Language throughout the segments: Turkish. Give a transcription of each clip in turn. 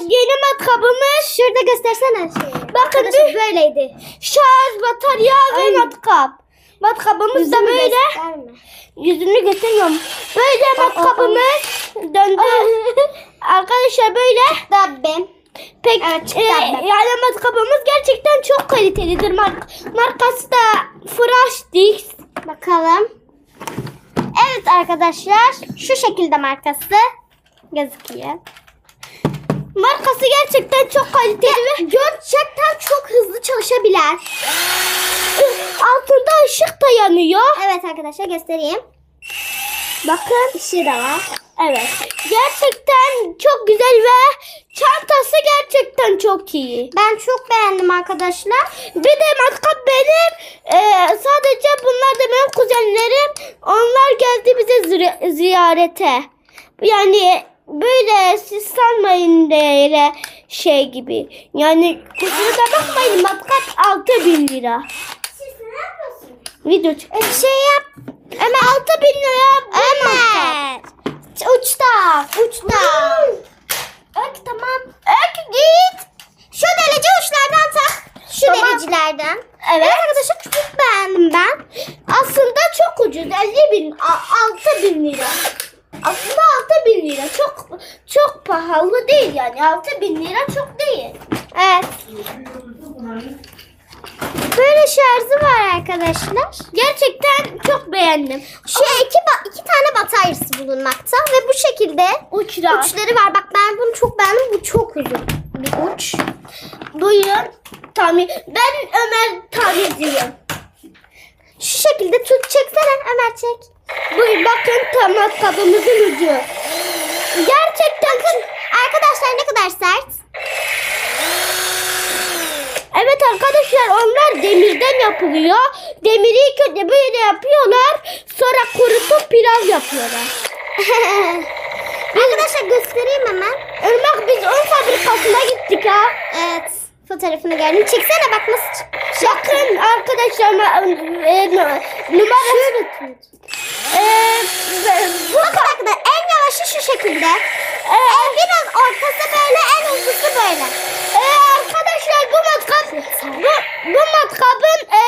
Yeni matkabımız. Şurada göstersene şeyi. Bakın bir- böyleydi. Şarj, batarya ve Ay. matkap. Matkabımız da Yüzümü böyle. gösterme. Yüzünü gösteriyorum. Böyle matkabımız döndü. Arkadaşlar böyle. Dabbim. Pek Evet, e, yani matkabımız gerçekten çok kalitelidir. Mark, markası da Fresh Dix. Bakalım. Evet arkadaşlar. Şu şekilde markası gözüküyor. Markası gerçekten çok kaliteli ve Gerçekten çok hızlı çalışabilen. altında ışık da yanıyor. Evet arkadaşlar göstereyim. Bakın. Işığı da var. Evet. Gerçekten çok güzel ve çantası gerçekten çok iyi. Ben çok beğendim arkadaşlar. Bir de matkap benim. e, sadece bunlar da benim kuzenlerim. Onlar geldi bize ziyarete. Yani böyle siz sanmayın böyle şey gibi. Yani kusura da bakmayın matkap 6000 lira. Siz ne yapıyorsunuz? Video çık. Bir şey yap. Ömer 6000 lira bu matkap. Uçta. Uçta. Ök tamam. Ök git. Şu delici uçlardan tak. Şu Tamam. delicilerden. Evet. arkadaşlar çok beğendim ben. Aslında çok ucuz. 50 bin, a- 6 bin lira. Aslında 6 bin lira. Çok çok pahalı değil yani. 6 bin lira çok değil. Evet. Böyle şarjı var arkadaşlar. Gerçekten çok beğendim. Şu iki, ba- iki tane bataryası bulunmakta ve bu şekilde Uçlar. uçları var. Bak ben bunu çok beğendim. Bu çok uzun bir uç. Buyurun. Tamir. Ben Ömer tamirciyim. Şu şekilde tut çeksene Ömer çek. Buyur bakın tamam kabımızın ucu. Gerçekten Arkadaşlar ne kadar sert. Evet arkadaşlar onlar demirden yapılıyor. Demiri ilk önce böyle yapıyorlar. Sonra kurutup pilav yapıyorlar. arkadaşlar göstereyim hemen. Irmak biz un fabrikasına gittik ha. Evet. Fotoğrafını gördüm. Çeksene bak nasıl çık- Bakın arkadaşlar e, numara e, Bakın arkadaşlar en yavaşı şu şekilde. e, En biraz ortası böyle en hızlısı böyle. e, arkadaşlar bu matkap bu, bu matkabın e,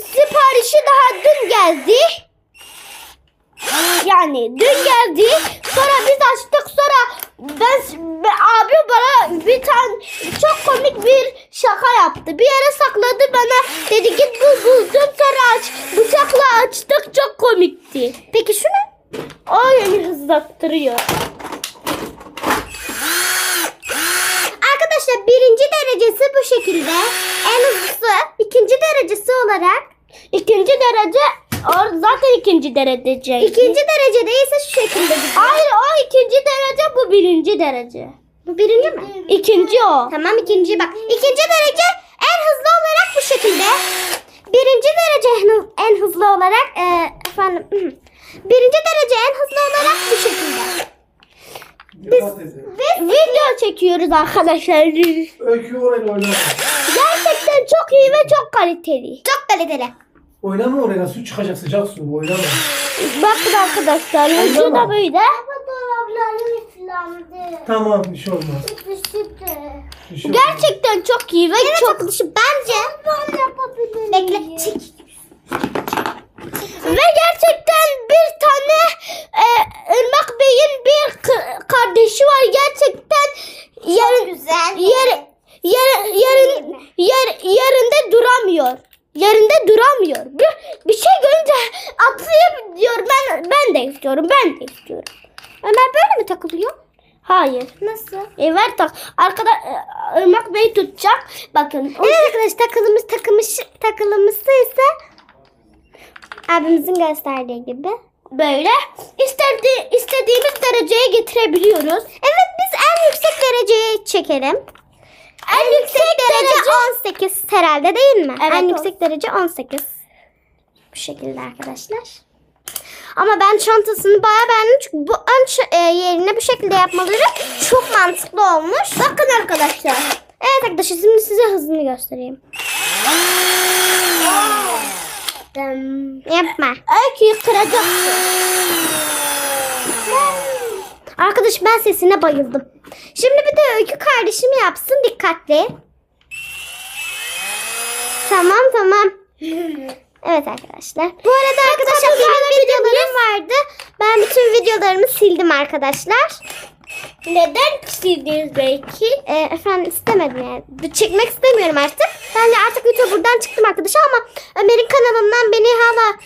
siparişi daha dün geldi. Yani dün geldi. Sonra biz açtık. Sonra ben, ben abi bana bir tane çok komik bir şaka yaptı. Bir yere sakladı bana. Dedi git bul buldum. Sonra aç. Bıçakla açtık. Çok komikti. Peki şu ne? Yani hızlattırıyor. Arkadaşlar birinci derecesi bu şekilde. En hızlısı ikinci derecesi olarak. İkinci derece or zaten ikinci derece. ikinci derecede ise şu şekilde. gidiyor. Hayır o ikinci derece bu birinci derece. Bu birinci mi? İkinci o. Tamam ikinci bak. İkinci derece en hızlı olarak bu şekilde. Birinci derece en, hızlı olarak e, efendim birinci derece en hızlı olarak bu şekilde. Biz... Video çekiyoruz arkadaşlar. Öykü orayla oynama. Çok iyi ve çok kaliteli. Çok kaliteli. Oynama orayla su çıkacak sıcak su oynama. Bakın arkadaşlar Ay, ucu da tamam. böyle. Tamam bir şey olmaz. Bir şey olmaz. Gerçekten çok iyi ve Evet çok arkadaşlar bence bekle çek. ve gerçekten bir tane e, Irmak Bey'in bir kardeşi var. Gerçekten yarın güzel. yer, yer, yarın yer, yerinde duramıyor. Yerinde duramıyor. Bir, bir şey görünce atlayıp diyor ben ben de istiyorum. Ben de istiyorum. Ömer böyle mi takılıyor? Hayır. Nasıl? E ver tak. Arkada e, Irmak Bey tutacak. Bakın. Evet arkadaşlar takılımız takılmış takılımızda ise abimizin gösterdiği gibi. Böyle istedi, istediğimiz dereceye getirebiliyoruz. Evet biz en yüksek dereceyi çekelim. En, yüksek, derece, 18 herhalde değil mi? Evet, en o- yüksek derece 18. Bu şekilde arkadaşlar. Ama ben çantasını bayağı beğendim çünkü bu ön e, yerine bu şekilde yapmaları çok mantıklı olmuş. Bakın arkadaşlar. Evet arkadaşlar şimdi size hızını göstereyim. Yapma. Öyküyü kıracaksın. Arkadaş ben sesine bayıldım. Şimdi bir de Öykü kardeşim yapsın dikkatli. Tamam tamam. Evet arkadaşlar. Bu arada arkadaşlar benim videolarım vardı. Ben bütün videolarımı sildim arkadaşlar. Neden sildiniz belki? Ee, efendim istemedim yani. Çekmek istemiyorum artık. Ben de artık YouTuber'dan çıktım arkadaşlar ama Ömer'in kanalından beni hala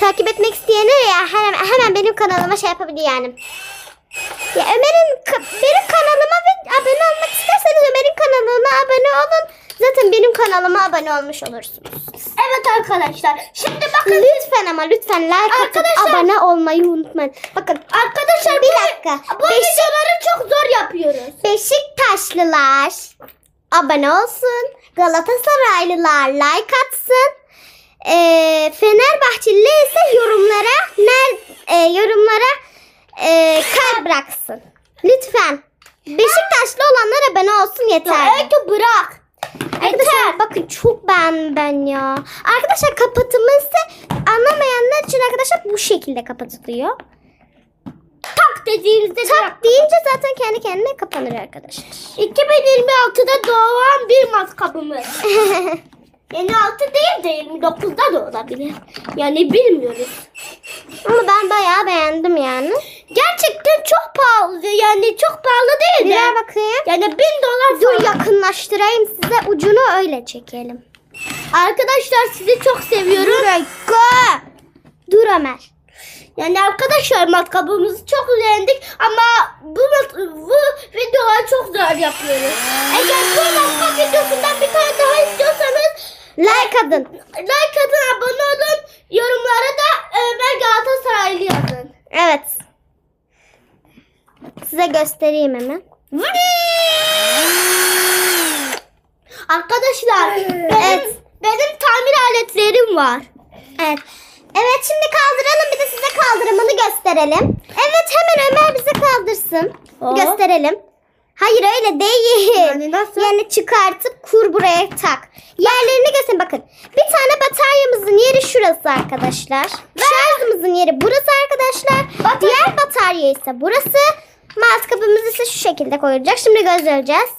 takip etmek isteyene ya hemen, hemen benim kanalıma şey yapabilir yani. Ya Ömer'in benim kanalıma ve abone olmak isterseniz Ömer'in kanalına abone olun. Zaten benim kanalıma abone olmuş olursunuz. Evet arkadaşlar. Şimdi bakın. Lütfen ama lütfen like atıp abone olmayı unutmayın. Bakın Arkadaşlar bir dakika. Bu Beşik- videoları çok zor yapıyoruz. Beşiktaşlılar abone olsun. Galatasaraylılar like atsın. Ee, Fenerbahçeliler ise yorumlara ner, e, yorumlara e, kalp bıraksın. Lütfen. Beşiktaşlı olanlar abone olsun yeter. Öykü bırak. Arkadaşlar bakın çok beğendim ben ya. Arkadaşlar kapatılması anlamayanlar için arkadaşlar bu şekilde kapatılıyor. Tak dediğinizde Tak deyince zaten kendi kendine kapanır arkadaşlar. 2026'da doğan bir matkabımız. Yani 6 değil de 29'da da olabilir. Yani bilmiyoruz. Ama ben bayağı beğendim yani. Gerçekten çok pahalı. Yani çok pahalı değil Bir de. ver bakayım. Yani 1000 dolar Dur falan. yakınlaştırayım size ucunu öyle çekelim. Arkadaşlar sizi çok seviyorum. dakika. Dur Ömer. Yani arkadaşlar matkabımızı çok beğendik ama bu bu videoları çok zor yapıyoruz. Eğer bu matkap videosundan bir tane daha istiyorsanız Like atın. like atın, abone olun. Yorumlara da Ömer Galatasaraylı yazın. Evet. Size göstereyim hemen. Arkadaşlar Evet. benim tamir aletlerim var. Evet. Evet şimdi kaldıralım bir de size kaldırımını gösterelim. Evet hemen Ömer bize kaldırsın. Aa. Gösterelim. Hayır öyle değil. Yani nasıl? Yani çıkartıp kur buraya tak. Yerlerini gösterin bakın. Bir tane bataryamızın yeri şurası arkadaşlar. Şarjımızın yeri burası arkadaşlar. Diğer batarya ise burası. Maskapımız ise şu şekilde koyulacak. Şimdi gözleyeceğiz.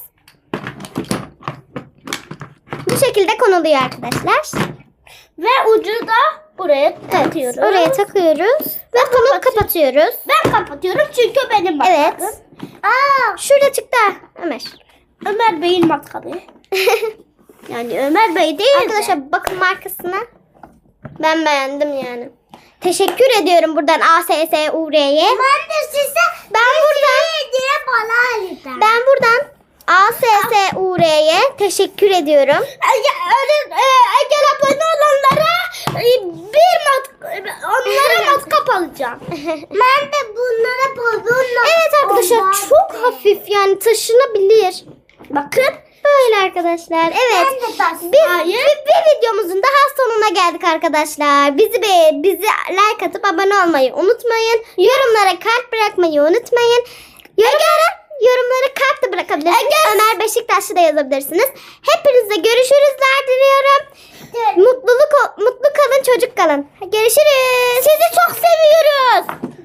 Bu şekilde konuluyor arkadaşlar. Ve ucu da buraya takıyoruz. Oraya takıyoruz ve bunu kapatıyoruz. Ben kapatıyorum çünkü benim matkabım. Evet. Aa, şurada çıktı Ömer. Ömer Bey'in matkabı. Yani Ömer Bey değil de. Arkadaşlar bakın markasına. Ben beğendim yani. Teşekkür ediyorum buradan ASS. Ben de size Ben buradan ben buradan ASS Uğre'ye teşekkür ediyorum. Öyle, e, eğer abone olanlara e, bir mat onlara matkap alacağım. ben de bunlara balonla Evet arkadaşlar çok hafif yani taşınabilir. Bakın. Böyle arkadaşlar. Evet. Bir, bir, bir videomuzun daha sonuna geldik arkadaşlar. Bizi be, bizi like atıp abone olmayı unutmayın. Yorumlara kalp bırakmayı unutmayın. Yorumlara yorumlara kalp de bırakabilirsiniz. Ömer Beşiktaş'ı da yazabilirsiniz. Hepinize görüşürüzler diliyorum. Mutluluk mutlu kalın çocuk kalın. Görüşürüz. Sizi çok seviyoruz.